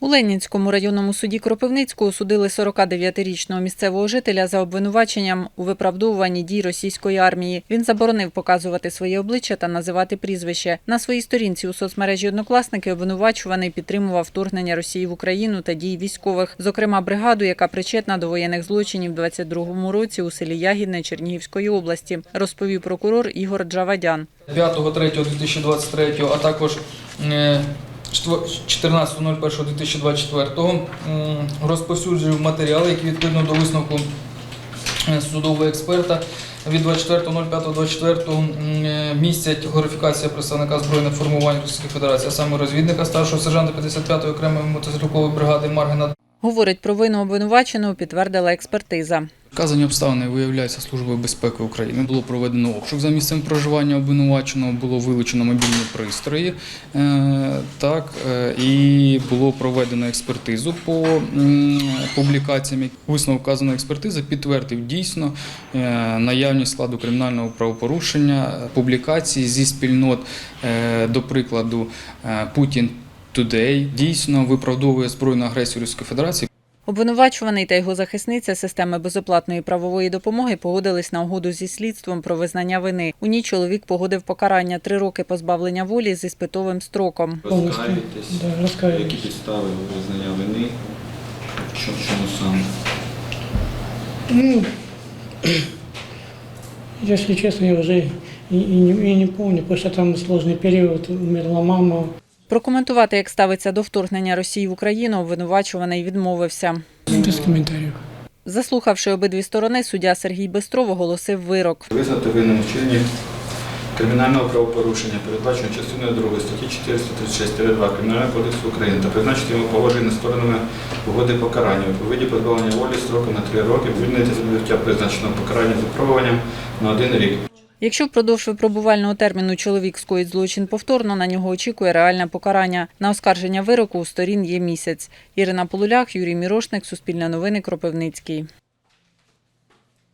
У Ленінському районному суді Кропивницького судили 49-річного місцевого жителя за обвинуваченням у виправдовуванні дій російської армії. Він заборонив показувати своє обличчя та називати прізвище. На своїй сторінці у соцмережі однокласники обвинувачуваний підтримував вторгнення Росії в Україну та дії військових, зокрема бригаду, яка причетна до воєнних злочинів у 22-му році у селі Ягідне Чернігівської області, розповів прокурор Ігор Джавадян. 5.3.2023, а також е, 14.01.2024 м, розповсюджую матеріали, які відповідно до висновку е, судового експерта. Від 24.05.24 м, е, містять горифікація представника збройних формувань Російської Федерації, а саме розвідника старшого сержанта 55-ї окремої мотострілкової бригади Маргина Говорить, провину обвинуваченого підтвердила експертиза. Вказані обставини виявляються Службою безпеки України. Було проведено обшук за місцем проживання обвинуваченого, було вилучено мобільні пристрої, е, так, е, і було проведено експертизу по публікаціям. Висновок вказаної експертизи підтвердив дійсно е, наявність складу кримінального правопорушення, публікації зі спільнот, до прикладу, Путін Today дійсно виправдовує збройну агресію Російської Федерації. Обвинувачуваний та його захисниця системи безоплатної правової допомоги погодились на угоду зі слідством про визнання вини. У ній чоловік погодив покарання три роки позбавлення волі з іспитовим строком. Розкаєтесь, Да, які підстави визнання вини, що, чому саме? Ну, если честно, я и, и не, и не потому что там сложный период, умерла мама. Прокоментувати, як ставиться до вторгнення Росії в Україну, обвинувачуваний відмовився. Без комментариев. Заслухавши обидві сторони, суддя Сергій Бистров оголосив вирок. Визнати винним вчинення кримінального правопорушення, передбачено частиною 2 статті 436-2 Кримінального кодексу України та призначити йому погодження сторонами угоди покарання у виді позбавлення волі строком на 3 роки, звільнити з відбуття призначеного покарання з випробуванням на 1 рік. Якщо впродовж випробувального терміну чоловік скоїть злочин повторно, на нього очікує реальне покарання. На оскарження вироку у сторін є місяць. Ірина Полулях, Юрій Мірошник, Суспільне новини, Кропивницький.